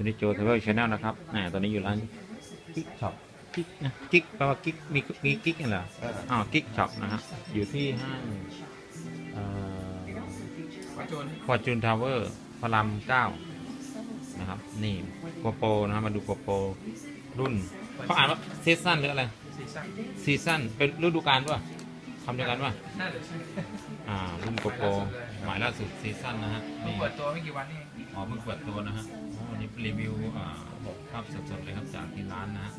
ซูนิโจเทเบิลชาแนลนะครับอ่าตอนนี้อยู่ร้านกิ๊กช็อปกิ๊กนะกิ๊กแปลว่ากิ๊กมีมีกิ๊กกันเหรอเอออ๋อกิ๊กช็อปนะฮะอยู่ที่ห้างเอ่อขอจนฟอร์จูนทาวเวอร์พระรามเก้านะครับนี่โกโปรนะครับมาดูโกโปรรุ่นเขาอ่านว่าซีซั่นหรืออะไรซีซั่นซีซั่นเป็นฤดูกาลป่ะทำเดียวกันป่ะน่าจะใช่อ่ารุ่นโกโปรหมายล่าสุดซีซั่นนะฮะเพิ่งนี่เปิดตัวไม่กี่วันนี่เองอ๋อเพิ่งเปิดตัวนะฮะอ๋อวั นี้รีวิวภาพสดๆเลยครับจากที่ร้านนะฮะ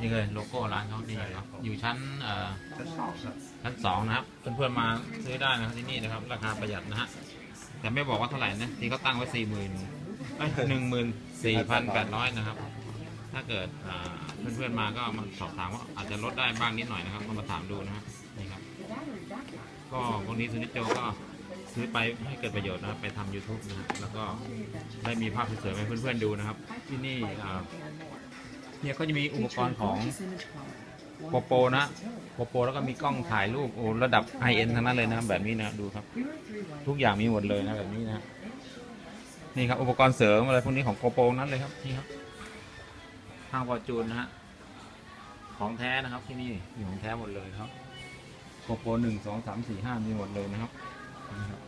นี่เลยโลโก้ร้านเขาดีครับอยู่ชั้นชั้นสองนะครับเพื่อนๆมาซื้อได้นะครับที่นี่นะครับ ราคาประหยัดนะฮะแต่ไม่บอกว่าเท่าไหร่นะที่เขาตั้งไว้สี่หมื่นหนึ่งหมื่นสี่พันแปดร้อยนะครับ ถ้าเกิดเพื่อนๆมาก็มาสอบถามว่าอาจจะลดได้บ้างนิดหน่อยนะครับก็มาถามดูนะครับนี่ครับก็วันนี้ซูนิโจก็ ซื้อไปให้เกิดประโยชน์นะครับ ไปทำ YouTube นะแล้วก็ได้มีภาพสวยๆให้เพื่อนๆดูนะครับ ที่นี่อ่าเนี่ยก็จะมีอุปกรณ์ของโปโปนะโปโปแล้วก็มีกล้องถ่ายรูปโอ้ระดับไฮเอ็นทั้งนั้นเลยนะแบบนี้นะดูครับ ทุกอย่างมีหมดเลยนะแบบนี้นะนี่ครับอุปกรณ์เสริมอะไรพวกนี้ของโปโปนั้นเลยครับนี่ครับทางฟอร์จูนนะฮะของแท้นะครับที่นี่มีของแท้หมดเลยครับโปโปหนึ่งสองสามสี่ห้ามีหมดเลยนะครับ นี่ครับ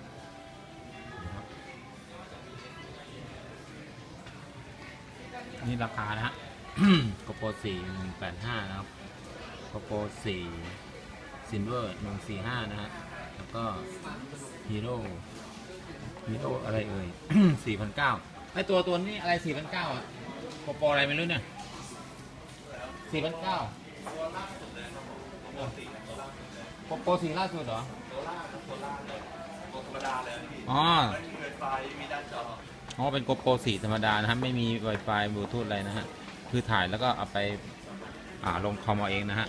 นี่ราคานะฮะกโปรสี่หนึ่งแปดห้านะครับกโปรสี่ซินเวอร์หนึ่งสี่ห้านะฮะแล้วก็ฮีโร่ฮีโร่อะไรเอ่ยสี่พันเก้าไอตัวตัวนี้อะไรสี่พันเก้าอะกโปรอะไรไม่รู้เนี่ยสี่พันเก้าโปรสี่ล่าสุดเหรอ อ๋ออ๋อเป็นโกโปรสีธรรมดานะครับไม่มี Wi-Fi บลูทูธอะไรนะฮะคือถ่ายแล้วก็เอาไปอ่าลงคอมเอาเองนะฮะ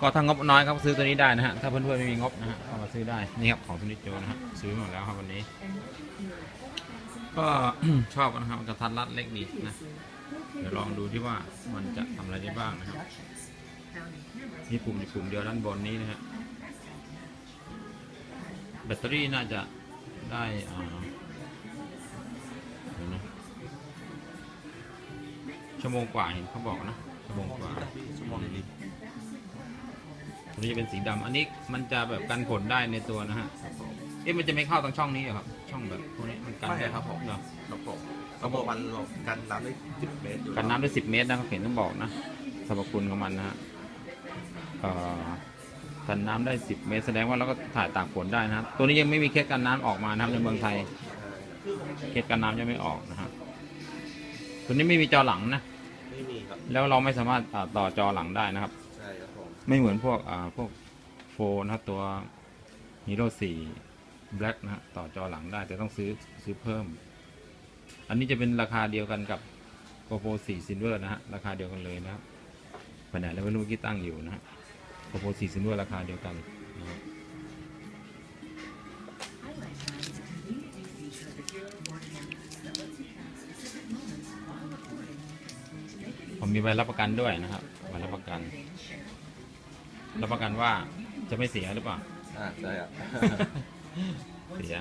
ก็ถ้างบน้อยครับซื้อตัวนี้ได้นะฮะถ้าเพื่อนๆไม่มีงบนะฮะเข้ามาซื้อได้นี่ครับของทุนิจโจนะฮะซื้อหมดแล้วครับวันนี้ ก็ชอบนะครับกระทัดรัดเล็กดีนะเดี๋ยวลองดูที่ว่ามันจะทำอะไรได้บ้างนะครับมีปุ่มอยู่ปุ่มเดียวด้านบนนี้นะฮะ บตเตอรี่น่าจะได้อ่าเดี๋ยวนะชั่วโมงกว่าเห็นเขาบอกนะชั่วโมงกว่าชั่วโมงนิดๆตัวนี้จะเป็นสีดำอันนี้มันจะแบบกันฝนได้ในตัวนะฮะเอ๊ะมันจะไม่เข้าตรงช่องนี้เหรอครับ ช่องแบบพวกนี้มันกันไม่ด้ครับผมเหรอครับผมระบบมันกันน้ำได้สิบเมตรอยู่กันน้ำได้สิบเมตรนะครับเห็นต้องบอกนะสรรพคุณของมันนะฮะเอ่อ กันน้ำได้สิบเมตร แสดงว่าเราก็ถ่ายตากฝนได้นะครับ ตัวนี้ยังไม่มีเคสกันน้ำออกมานะครับในเมืองไทย เคสกันน้ำยังไม่ออกนะฮะตัวนี้ไม่มีจอหลังนะไม่มีครับ แล้วเราไม่สามารถอ่าต่อจอหลังได้นะครับ ใช่ครับผมไม่เหมือนพวกอ่าพวกโฟนนะครับตัว Hero 4 Black นะฮะต่อจอหลังได้แต่ต้องซื้อซื้อเพิ่ม อันนี้จะเป็นราคาเดียวกันกับ GoPro 4 Silver นะฮะราคาเดียวกันเลยนะครับไปไหนแล้วไม่รู้ที่ตั้งอยู่นะฮะ GoPro 4 Silver ราคาเดียวกันนะครับผมมีใบรับประกันด้วยนะครับใบรับประกัน รับประกันว่าจะไม่เสียหรือเปล่า อ่าใช่ครับ เสีย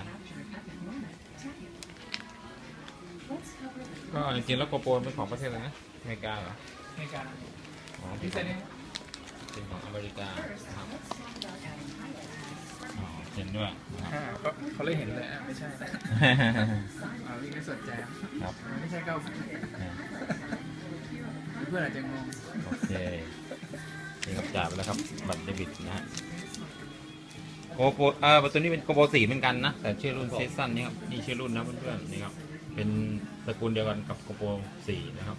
ก็จริงๆแล้วโกโปรเป็นของประเทศอะไรนะอเมริกาเหรอ ในการอ๋อ ที่เซ็นนี่ เป็นของอเมริกาครับอ๋อเห็นด้วยนะครับ อ่าก็เขาเลยเห็นเลยอะไม่ใช่นะอ่าวิ่งไม่สนใจอะครับไม่ใช่เก้าเพื่อนอาจจะงงโอเคนี่ครับจ่ายไปแล้วครับบัตรเดบิตนะฮะโกโปรเออตัวนี้เป็นโกโปรสีเหมือนกันนะ แต่ชื่อรุ่นเซซันนี่ครับนี่ชื่อรุ่นนะเพื่อนๆนี่ครับเป็นตระกูลเดียวกันกับโกโปรสีนะครับ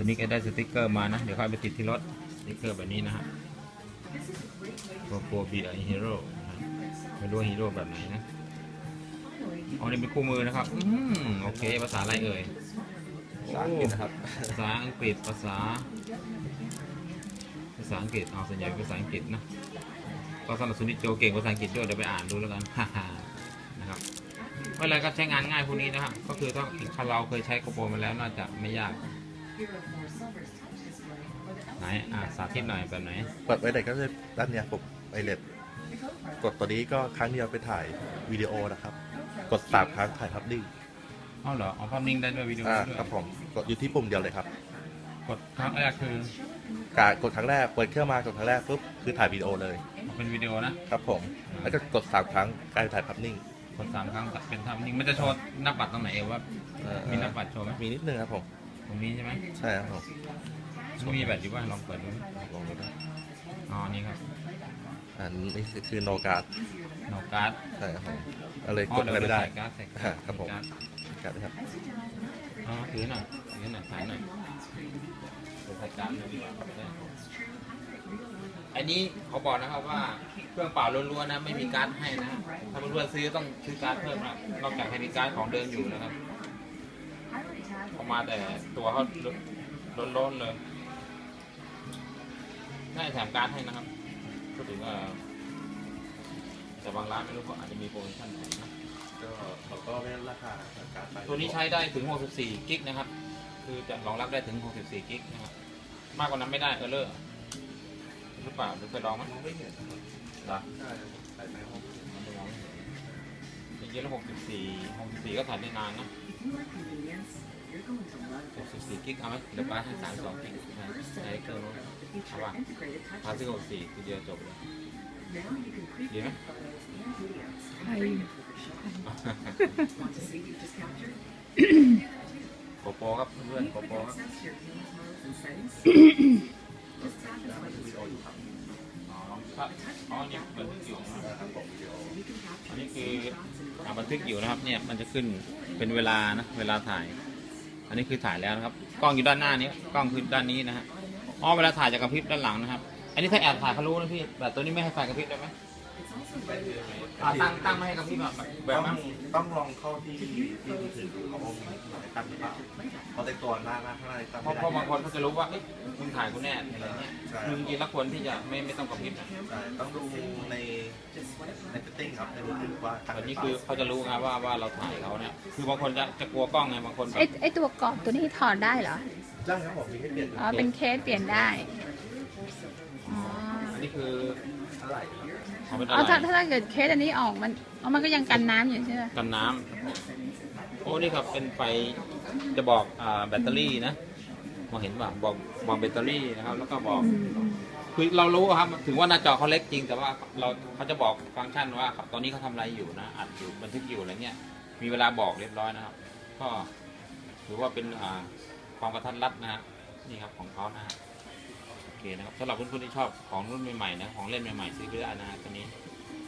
ตัวนี้ก็ได้สติกเกอร์มานะ เดี๋ยวค่อยไปติดที่รถสติกเกอร์แบบนี้นะฮะโกโปรบีไอฮีโร่ไม่รู้ฮีโร่แบบไหนนะอ๋อนี่เป็นคู่มือนะครับ อืมโอเค ภาษาอะไรเอ่ย ภาษาอังกฤษนะครับ ภาษาอังกฤษ ภาษา ภาษาอังกฤษ เอาส่วนใหญ่เป็นภาษาอังกฤษนะ ก็สำหรับสุนิจโจเก่งภาษาอังกฤษด้วยเดี๋ยวไปอ่านดูแล้วกันฮ่าฮ่านะครับไม่เป็นไรก็ใช้งานง่ายพวกนี้นะครับ ก็คือถ้าถ้าเราเคยใช้โกโปรมาแล้วน่าจะไม่ยาก ไหนอะสาธิตหน่อยแบบไหนเปิดไว้ไหนก็เลยด้านเนี้ยผมไอเลดกดตัวนี้ก็ครั้งเดียวไปถ่ายวิดีโอนะครับ กดสามครั้งถ่ายภาพนิ่งอ๋อเหรออ๋อภาพนิ่งได้ด้วยวิดีโออ่าได้ด้วยครับผมกดอยู่ที่ปุ่มเดียวเลยครับกดครั้งแรกคือการกดครั้งแรกเปิดเครื่องมากดครั้งแรกปุ๊บคือถ่ายวิดีโอเลยเอาเป็นวิดีโอนะครับผมแล้วก็กดสามครั้งกลายเป็นถ่ายภาพนิ่งกดสามครั้งเป็นภาพนิ่งมันจะโชว์หน้าปัดตรงไหนเอวว่าเอ่อมีหน้าปัดโชว์ไหมมีนิดนึงครับผม ตรงนี้ใช่ไหมใช่ครับผมมันมีแบตอยู่ว่าลองเปิดดูลองดูนะอ๋อ นี่ครับ อันนี้คือโนการ์ดโนการ์ดใช่ครับผมก็เลยอ๋อกดอะไรไม่ได้ใส่การ์ดใส่การ์ดครับผมใส่การ์ดการ์ดนะครับอ๋อถือหน่อยถือหน่อยถ่ายหน่อยเดี๋ยวใส่การ์ดเลยดีกว่าอันนี้เขาบอกนะครับว่าเครื่องเป่าล้วนๆนะไม่มีการ์ดให้นะถ้าเพื่อนๆซื้อต้องซื้อการ์ดเพิ่มนะนอกจากให้มีการ์ดของเดิมอยู่นะครับ เขามาแต่ตัวเขาล้นๆเลยน่าจะแถมการ์ดให้นะครับพูดถึงเอ่อแต่บางร้านไม่รู้เขาอาจจะมีโปรโมชั่นแถมนะก็เขาก็ไม่ราคาการ์ดไปตัวนี้ใช้ได้ถึง 64 กิกนะครับ คือจะรองรับได้ถึง 64 กิกนะครับ มากกว่านั้นไม่ได้เออเลอร์หรือเปล่าหรือเคยลองไหมมองไม่เห็นเหรอใช่ใส่ไปห้องมันจะมองไม่เห็นจริงๆแล้ว64 64 ก็ถ่ายได้นานนะ 64กิกเอาไหมเดี๋ยวป้าให้32กิกนะใช้เครื่องนู้นเอาป่ะพาซื้อ64ทีเดียวจบเลยดีไหมใครโกโปครับเพื่อนโกโปครับอ๋อครันี่บันทึกอยู่นะครับอันนี้คือบันทึกอยู่นะครับเนี่ยมันจะขึ้นเป็นเวลานะเวลาถ่าย อันนี้คือถ่ายแล้วนะครับ กล้องอยู่ด้านหน้านี้ กล้องคือด้านนี้นะฮะ อ๋อ เวลาถ่ายจะกระพริบด้านหลังนะครับ อันนี้ถ้าแอบถ่ายเขารู้นะพี่ แบบตัวนี้ไม่ให้ไฟกระพริบได้ไหมอ่าตั้งตั้งไม่ให้กระพริบแบบแบบต้องต้องลองเข้าที่ที่มือถือดูเขาว่ามีตั้งหรือเปล่า เพราะในตัวหน้าหน้าข้างในตั้งเพไม่ราะได้เพราะบางคนเขาจะรู้ว่าเอ๊ะมึงถ่ายกูแน่อะไรเงี้ยใช่คือจริงๆแล้วควรที่จะไม่ไม่ต้องกระพริบนะใช่ต้องดูในในเซตติ้งครับในมือถือว่าตั้งแต่นี่คือเขาจะรู้ไงว่าว่าเราถ่ายเขาเนี่ยคือบางคนจะจะกลัวกล้องไงบางคนแบไอบไอตัวกรอบตัวนี้ถอดได้เหรอใช่ครับผมมีให้เปลี่ยนอ๋อ เป็นเคสเปลี่ยนได้ อ๋ออันนี้คืออะไรครับเอาเป็นอ๋ออะไรถ้าถ้าถ้าเกิดเคสอันนี้ออกมันอ๋อมันก็ยังกันน้ำอยู่ใช่ไหมกันน้ำโอ้นี่ครับเป็นไฟ จะบอกอาแบตเตอรี่นะมองเห็นป่ะบอกบอกแบตเตอรี่นะครับ แล้วก็บอกคือเรารู้ครับถึงว่าหน้าจอเขาเล็กจริง แต่ว่าเราเขาจะบอกฟังก์ชันว่าครับตอนนี้เขาทำอะไรอยู่นะอัดอยู่บันทึกอยู่อะไรเงี้ยมีเวลาบอกเรียบร้อยนะครับ ก็ถือว่าเป็นอ่าความกระทัดรัดนะฮะนี่ครับของเขานะฮะโอเคนะครับสำหรับเพื่อนๆที่ชอบของรุ่นใหม่ๆนะของเล่นใหม่ๆซื้อไปได้นะฮะตัวนี้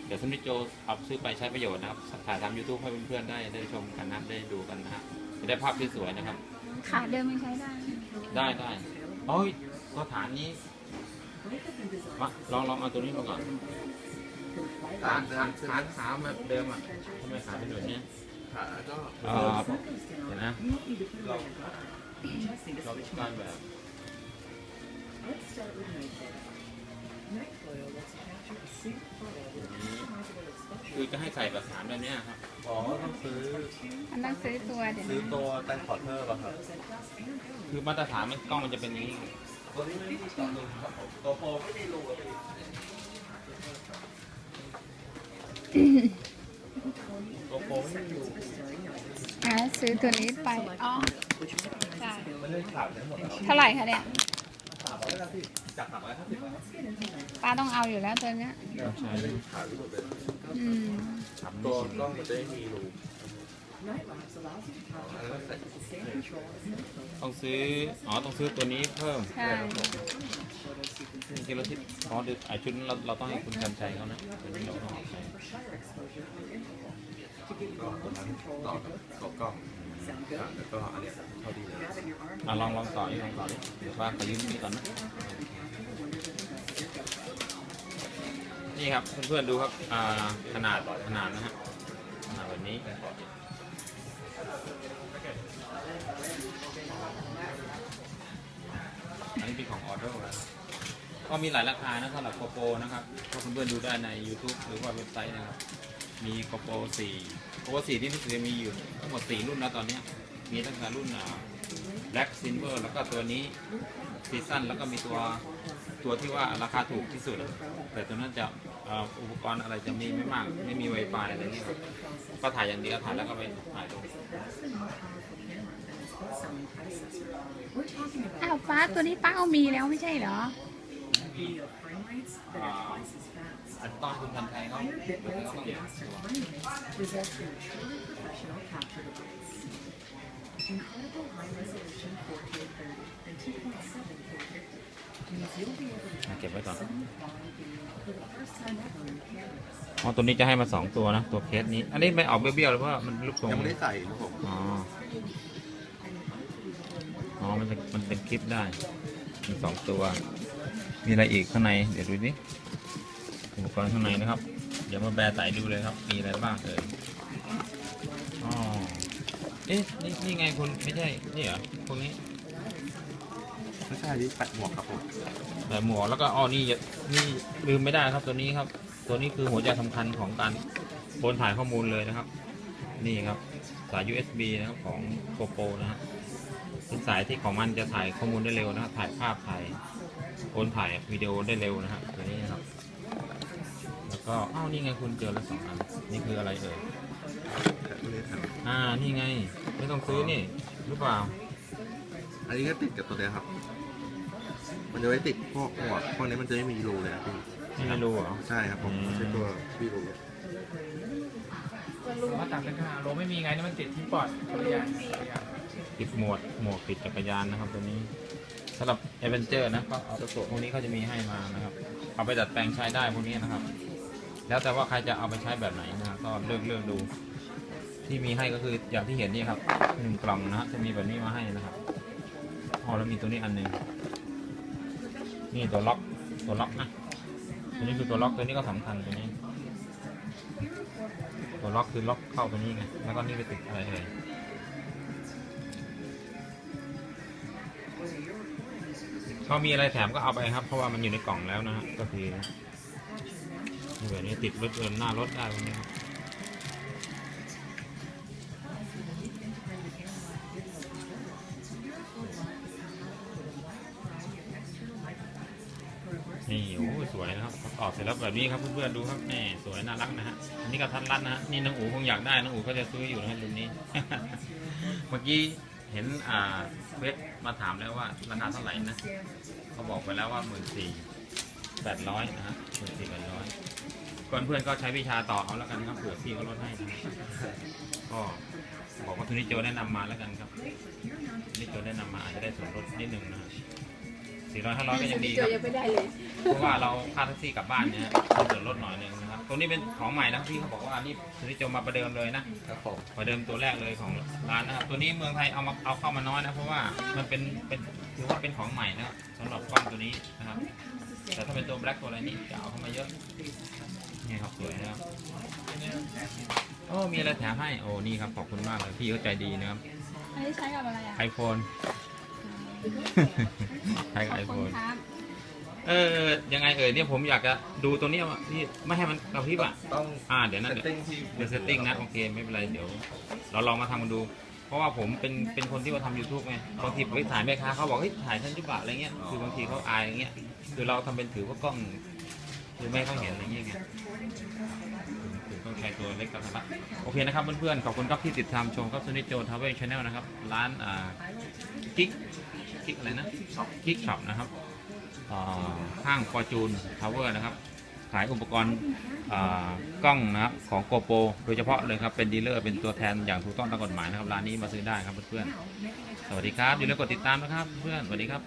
เดี๋ยวสมิธโจเอาซื้อไปใช้ประโยชน์นะครับถ่ายทำ YouTube ให้เพื่อนๆได้ได้ชมกันนะได้ดูกันนะฮะ จะได้ภาพที่สวยนะครับ ขาเดิมไม่ใช้ได้ ได้ได้โอ้ยตัวฐานนี้มาลองลองเอาตัวนี้มาก่อนฐานฐานฐานขาแบบเดิมอะทำไมขาเป็นแบบนี้ขาก็เอ่อเดี๋ยวนะเราเราการแบบ คือจะให้ใส่แบบฐานแบบเนี้ยครับ อ๋อต้องซื้ออันนั้นซื้อตัวเดี๋ยวซื้อนะตัวแตงพอร์เตอร์ป่ะครับคือมาตรฐานมันกล้องมันจะเป็นอย่างนี้ ตัวนี้ไม่มีต่อรูครับผมตัวโปรไม่มีรูครับพี่ตัวโปรไม่มีรูอะซื้อตัวนี้ไปอ๋อใช่มันเลยขาดทั้งหมดแล้ว เท่าไหร่คะเนี่ย ป้าต้องเอาอยู่แล้วตัวเนี้ยใช่ขาดทั้งหมดเลยอืมครับตัวกล้องมันจะไม่มีรูอันนั้นใส่ต้องซื้อ อ๋อ ต้องซื้อตัวนี้เพิ่มใช่จริงๆเราที่อ๋อเดี๋ยวไอชุดนั้นเราเราต้องให้คุณกันชัยเขานะตัวนี้เราต้องใช้ ก็ตัวนั้นต่อกับตัวกล้องอะแล้วก็อันเนี้ยเท่าดีเลยอะลองลองต่ออีกลองต่อดิเดี๋ยวว่าขอยืมนี่ก่อนนะนี่ครับเพื่อนๆดูครับอ่าขนาดขนาดนะฮะขนาดแบบนี้อันนี้เป็นของออเดอร์นะก็มีหลายราคานะสำหรับโกโปนะครับถ้าเพื่อนๆดูได้ใน YouTube หรือว่าเว็บไซต์นะครับ มีโกโปร4โกโปร4ที่รู้สึกจะมีอยู่ทั้งหมด4รุ่นแล้วตอนนี้ มีตั้งแต่รุ่นอ่า Black Silver แล้วก็ตัวนี้ซีซั่นแล้วก็มีตัวตัวที่ว่าราคาถูกที่สุด แต่ตัวนั้นจะอุปกรณ์อะไรจะมีไม่มาก ไม่มี Wi-Fi อะไรเงี้ยครับก็ถ่ายอย่างเดียวถ่ายแล้วก็ไปถ่ายลงอ้าวป้าตัวนี้ป้าเอามีแล้วไม่ใช่เหรอ อ่าอันตอนคุณพันไทยเขาเขาเปลี่ยนตัวอะเก็บไว้ก่อนอ๋อตัวนี้จะให้มาสองตัวนะ ตัวเคสนี้ อันนี้ไม่ออกเบี้ยวๆหรือว่ามันลูกทรงยังไม่ได้ใส่ครับผมอ๋อ อ๋อ มันจะมันเป็นคลิปได้ มีสองตัว มีอะไรอีกข้างในเดี๋ยวดูดิอุปกรณ์ข้างในนะครับ เดี๋ยวมาแบร์ไต่ดูเลยครับ มีอะไรบ้างเอ่ยอ๋อเอ๊ะนี่นี่ไงคุณไม่ใช่นี่เหรอพวกนี้ไม่ใช่ที่แปะหมวกครับผมแต่หมวกแล้วก็อ๋อนี่อย่านี่ลืมไม่ได้ครับตัวนี้ครับ ตัวนี้คือหัวใจสำคัญของการโอนถ่ายข้อมูลเลยนะครับ นี่ครับสาย USB นะครับของ GoPro นะฮะเป็นสายที่ของมันจะถ่ายข้อมูลได้เร็วนะครับถ่ายภาพถ่าย โอนถ่ายวิดีโอได้เร็วนะฮะตัวนี้นะครับ แล้วก็อ้าวนี่ไงคุณเจอแล้วสองอัน นี่คืออะไรเอ่ยแต่ไม่ได้ทอ่า นี่ไง ไม่ต้องซื้อนี่ หรือเปล่าำอันนี้ก็ติดกับตัวเนี้ยครับ มันจะไว้ติดพวกหมวกพวกนี้มันจะไม่มีรูเลยครับพี่นี่ไม่รู้เหรอ ใช่ครับผมอืม ใช้ตัวพี่รูว่าตามเป็นขนาดโลไม่มีไงนี่มันติดที่ปอดคนละอย่างคนละอย่างติดหมวดหมวกติดจักรยานนะครับตัวนี้สำหรับเอเวนเจอร์นะก็เอาตัวพวกนี้เขาจะมีให้มานะครับเอาไปดัดแปลงใช้ได้พวกนี้นะครับ แล้วแต่ว่าใครจะเอาไปใช้แบบไหนนะก็เลือกเลือกดู ที่มีให้ก็คืออย่างที่เห็นนี่ครับหนึ่งกล่องนะฮะจะมีแบบนี้มาให้นะครับอ๋อแล้วมีตัวนี้อันหนึ่งนี่ตัวล็อกตัวล็อกนะตัวนี้คือตัวล็อกตัวนี้ก็สำคัญตัวนี้ ตัวล็อกคือล็อกเข้าตัวนี้ไงแล้วก็นี่ไปติดอะไรเอ่ย เขามีอะไรแถมก็เอาไปครับ เพราะว่ามันอยู่ในกล่องแล้วนะฮะก็คือแบบนี้ติดรถยนต์หน้ารถได้พวกนี้ครับนี่โอ้โหสวยนะครับออกเสร็จแล้วแบบนี้ครับเพื่อนๆดูครับนี่สวยน่ารักนะฮะอันนี้ก็ทันรัดนะฮะนี่น้องอูคงอยากได้น้องอูก็จะซื้ออยู่นะฮะรุ่นนี้ เมื่อกี้เห็นอ่าเฟซ มาถามแล้วว่าราคาเท่าไหร่นะเขาบอกไปแล้วว่าหมื่นสี่แปดร้อยนะฮะหมื่นสี่แปดร้อยก่อนเพื่อนก็ใช้วิชาต่อเอาแล้วกันครับเผื่อพี่เขาลดให้นะครับก็บอกว่าทุนิโจแนะนำมาแล้วกันครับทุนิโจแนะนำมาอาจจะได้ส่วนลดนิดนึงนะฮะสี่ร้อยห้าร้อยก็ยังดีครับยังไม่ได้เลยเพราะว่าเราค่าแท็กซี่กลับบ้านเนี่ยมีส่วนลดหน่อยหนึงนะครับ ตัวนี้เป็นของใหม่นะพี่เขาบอกว่านี่ทุนิโจมาประเดิมเลยนะครับผมประเดิมตัวแรกเลยของร้านนะครับตัวนี้เมืองไทยเอามาเอาเข้ามาน้อยนะเพราะว่ามันเป็นเป็นถือว่าเป็นของใหม่นะครับสำหรับกล้องตัวนี้นะครับแต่ถ้าเป็นตัวแบล็กตัวอะไรนี่จะเอาเข้ามาเยอะนี่ครับสวยนะครับโอ้มีอะไรแถมให้โอ้นี่ครับขอบคุณมากเลยพี่เขาใจดีนะครับอันนี้ใช้กับอะไรอะไอโฟนใช้กับไอขโฟอบคุณนครับ เออยังไงเอ่ยเนี่ยผมอยากจะดูตัวเนี้ยว่าที่ไม่ให้มันกระพริบอะต้องอ่าเดี๋ยวนั่นเซตเดี๋ยวติ้งที่เดี๋ยวเซตติ้งนะโอเคไม่เป็นไรเดี๋ยว เราลองมาทำกันดู เพราะว่าผมเป็นเป็นคนที่มาทำ YouTube ไงบางทีไปถ่ายแม่ค้าเขาบอกเฮ้ยถ่ายท่านยุบะอะไรเงี้ยคือบางทีเขาอายอย่างเงี้ยคือเราทำเป็นถือว่ากล้องคือไม่ให้เขาเห็นอะไรเงี้ยไงถึงต้องใช้ตัวเล็กกระทัดรัดโอเคนะครับเพื่อนๆขอบคุณครับที่ติดตามชมครับซนิโจทาวเวลชาแนลนะครับร้านอ่ากิ๊กกิ๊กอะไรนะกิ๊กช็อปนะครับอ่า ห้างฟอร์จูนทาวเวอร์นะครับ ขายอุปกรณ์กล้องนะครับของโกโปรโดยเฉพาะเลยครับเป็นดีลเลอร์เป็นตัวแทนอย่างถูกต้องตามกฎหมายนะครับร้านนี้มาซื้อได้ครับเพื่อนๆสวัสดีครับอย่าลืมกดติดตามนะครับเพื่อนสวัสดีครับ